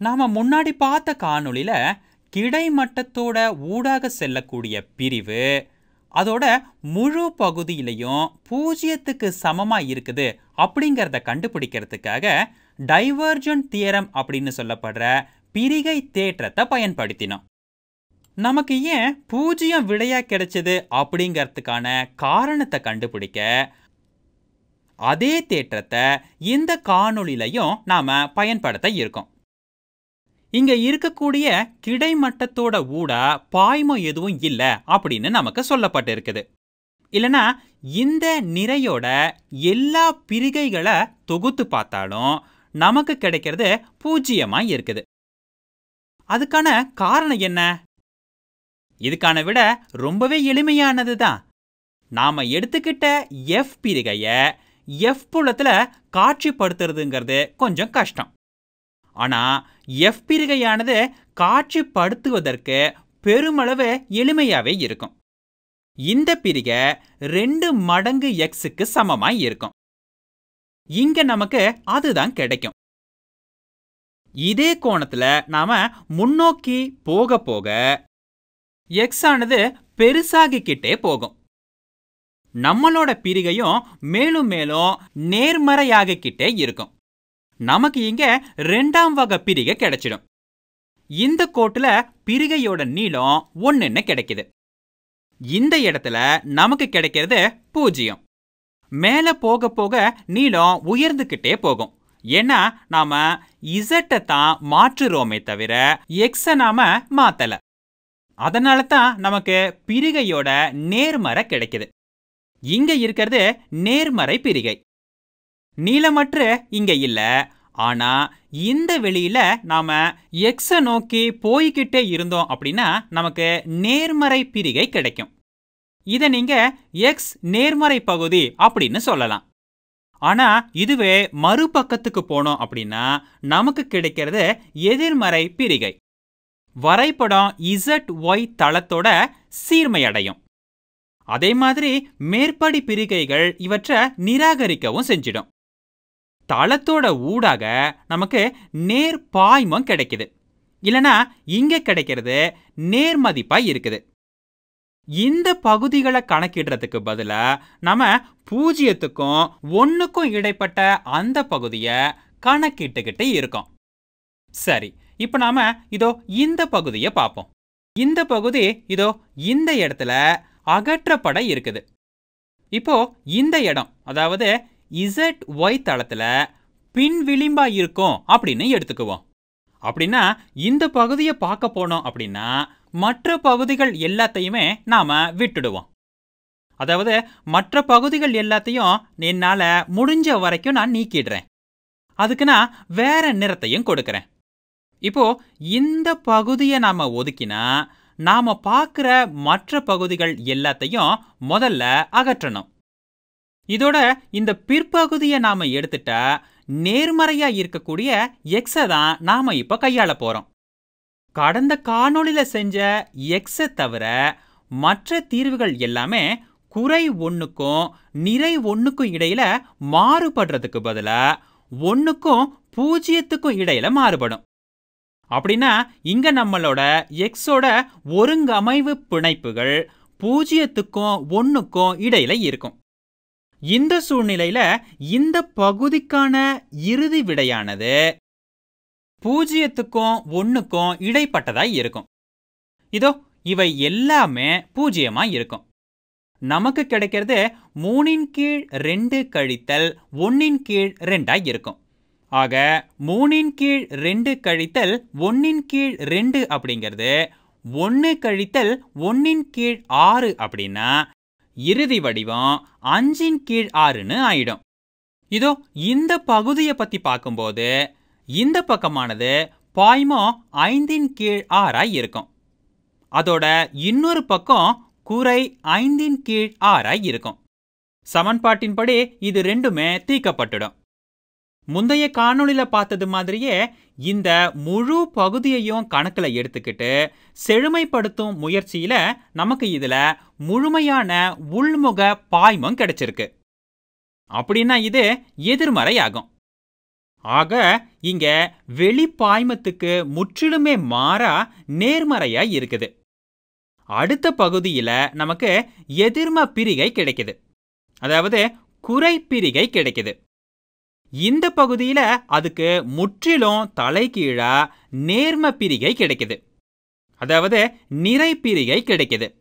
நாம் முன்னாடி பார்த்த காணொளியில் கிடைமட்டத்தோட ஊடாக செல்லக்கூடிய பிரிவு அதோட முழு பகுதியிலையும் பூஜ்ஜியத்துக்கு சமமாக இருக்குது அப்படிங்கிறத கண்டுபிடிக்கிறதுக்காக டைவர்ஜன் தியரம் அப்படின்னு சொல்லப்படுற பிரிகை தேற்றத்தை பயன்படுத்தினோம். நமக்கு ஏன் பூஜ்ஜியம் விடையாக கிடைச்சது அப்படிங்கிறதுக்கான காரணத்தை கண்டுபிடிக்க அதே தேற்றத்தை இந்த காணொளியிலையும் நாம் பயன்படுத்த இருக்கோம். இங்க இருக்கக்கூடிய கிடைமட்டத்தோட ஊடா பாய்மம் எதுவும் இல்லை அப்படின்னு நமக்கு சொல்லப்பட்டிருக்குது. இல்லைனா இந்த நிறையோட எல்லா பிரிகைகளை தொகுத்து பார்த்தாலும் நமக்கு கிடைக்கிறது பூஜ்ஜியமா இருக்குது. அதுக்கான காரணம் என்ன? இதுக்கான விட ரொம்பவே எளிமையானது தான். நாம எடுத்துக்கிட்ட எஃப் பிரிகையை எஃப் புலத்தில் காட்சிப்படுத்துறதுங்கிறது கொஞ்சம் கஷ்டம். ஆனால் எஃப் பிரிகையானது காட்சிப்படுத்துவதற்கு பெருமளவு எளிமையாகவே இருக்கும். இந்த பிரிகை ரெண்டு மடங்கு எக்ஸுக்கு சமமாய் இருக்கும். இங்க நமக்கு அதுதான் கிடைக்கும். இதே கோணத்துல நாம முன்னோக்கி போக போக எக்ஸ் ஆனது பெருசாகிக்கிட்டே போகும். நம்மளோட பிரிகையும் மேலும் மேலும் நேர்மறையாகிக்கிட்டே இருக்கும். நமக்கு இங்க ரெண்டாம் வகை பிரிகை கிடைச்சிடும். இந்த கோட்டுல பிரிகையோட நீளம் ஒன்னுன்னு கிடைக்குது. இந்த இடத்துல நமக்கு கிடைக்கிறது பூஜ்ஜியம். மேலே போக போக நீளம் உயர்ந்துக்கிட்டே போகும். ஏன்னா நாம இசட்டை தான் மாற்றுறோமே தவிர எக்ஸை நாம மாத்தல. அதனால தான் நமக்கு பிரிகையோட நேர்மறை கிடைக்குது. இங்க இருக்கிறது நேர்மறை பிரிகை. நீளமற்ற இங்க இல்ல. ஆனா இந்த வெளியில நாம எக்ஸ நோக்கி போய்கிட்டே இருந்தோம் அப்படின்னா நமக்கு நேர்மறை பிரிகை கிடைக்கும். இதை நீங்க எக்ஸ் நேர்மறை பகுதி அப்படின்னு சொல்லலாம். ஆனா இதுவே மறுபக்கத்துக்கு போனோம் அப்படின்னா நமக்கு கிடைக்கிறது எதிர்மறை பிரிகை. வரைபடம் இசட் ஒய் தளத்தோட சீர்மையடையும். அதே மாதிரி மேற்படி பிரிகைகள் இவற்றை நிராகரிக்கவும் செஞ்சிடும். தளத்தோட ஊடாக நமக்கு நேர் பாய்மம் கிடைக்குது. இல்லைனா இங்கே கிடைக்கிறது நேர்மதிப்பா இருக்குது. இந்த பகுதிகளை கணக்கிடுறதுக்கு பதிலா நம்ம பூஜ்ஜியத்துக்கும் ஒன்றுக்கும் இடைப்பட்ட அந்த பகுதியை கணக்கிட்டுக்கிட்டு இருக்கோம். சரி இப்போ நாம இதோ இந்த பகுதியை பார்ப்போம் இந்த பகுதி இதோ இந்த இடத்துல அகற்றப்பட இருக்குது. இப்போ இந்த இடம் அதாவது இசட் ஒய் தளத்தில் பின் விளிம்பாக இருக்கும் அப்படின்னு எடுத்துக்குவோம். அப்படின்னா இந்த பகுதியை பார்க்க போனோம் அப்படின்னா மற்ற பகுதிகள் எல்லாத்தையுமே நாம் விட்டுடுவோம். அதாவது மற்ற பகுதிகள் எல்லாத்தையும் என்னால் முடிஞ்ச வரைக்கும் நான் நீக்கிடுறேன். அதுக்கு நான் வேற நிறத்தையும் கொடுக்குறேன். இப்போ இந்த பகுதியை நாம் ஒதுக்கினா நாம் பார்க்குற மற்ற பகுதிகள் எல்லாத்தையும் முதல்ல அகற்றணும். இதோட இந்த பிற்பகுதியை நாம எடுத்துட்டா நேர்மறையா இருக்கக்கூடிய எக்ஸை தான் நாம இப்ப கையாள போறோம். கடந்த காணொளியில செஞ்ச எக்ஸை தவிர மற்ற தீர்வுகள் எல்லாமே குறை ஒன்றுக்கும் நிறை ஒன்றுக்கும் இடையில மாறுபடுறதுக்கு பதிலா ஒன்றுக்கும் பூஜ்ஜியத்துக்கும் இடையில மாறுபடும். அப்படின்னா இங்க நம்மளோட எக்ஸோட ஒருங்கமைவு பிணைப்புகள் பூஜ்ஜியத்துக்கும் ஒன்றுக்கும் இடையில இருக்கும். இந்த சூழ்நிலையில இந்த பகுதிக்கான இறுதி விடையானது பூஜ்ஜியத்துக்கும் ஒன்றுக்கும் இடைப்பட்டதாய் இருக்கும். இதோ இவை எல்லாமே பூஜ்ஜியமா இருக்கும். நமக்கு கிடைக்கிறது மூணின் கீழ் ரெண்டு கழித்தல் ஒன்னின் கீழ் ரெண்டாய் இருக்கும். ஆக மூணின் கீழ் ரெண்டு கழித்தல் ஒன்னின் கீழ் ரெண்டு அப்படிங்கிறது ஒன்று கழித்தல் ஒன்னின் கீழ் ஆறு அப்படின்னா இறுதி வடிவம் அஞ்சின் கீழ் ஆறுன்னு ஆயிடும். இதோ இந்த பகுதியை பத்தி பார்க்கும்போது இந்த பக்கமானது பாய்மம் ஐந்தின் கீழ் ஆறாய் இருக்கும். அதோட இன்னொரு பக்கம் குறை ஐந்தின் கீழ் ஆறாய் இருக்கும். சமன்பாட்டின்படி இது ரெண்டுமே தீக்கப்பட்டுடும். முந்தைய காணொளியில பார்த்தது மாதிரியே இந்த முழு பகுதியையும் கணக்கில் எடுத்துக்கிட்டு செழுமைப்படுத்தும் முயற்சியில் நமக்கு இதில் முழுமையான உள்முக பாய்மம் கிடைச்சிருக்கு. அப்படின்னா இது எதிர்மறை ஆகும் ஆக இங்க வெளிப்பாய்மத்துக்கு முற்றிலுமே மாறா நேர்மறையா இருக்குது. அடுத்த பகுதியில் நமக்கு எதிர்ம பிரிகை கிடைக்குது. அதாவது குறை பிரிகை கிடைக்குது. இந்த பகுதியில் அதுக்கு முற்றிலும் தலைகீழாக நேர்ம பிரிகை கிடைக்குது. அதாவது நிறை பிரிகை கிடைக்குது.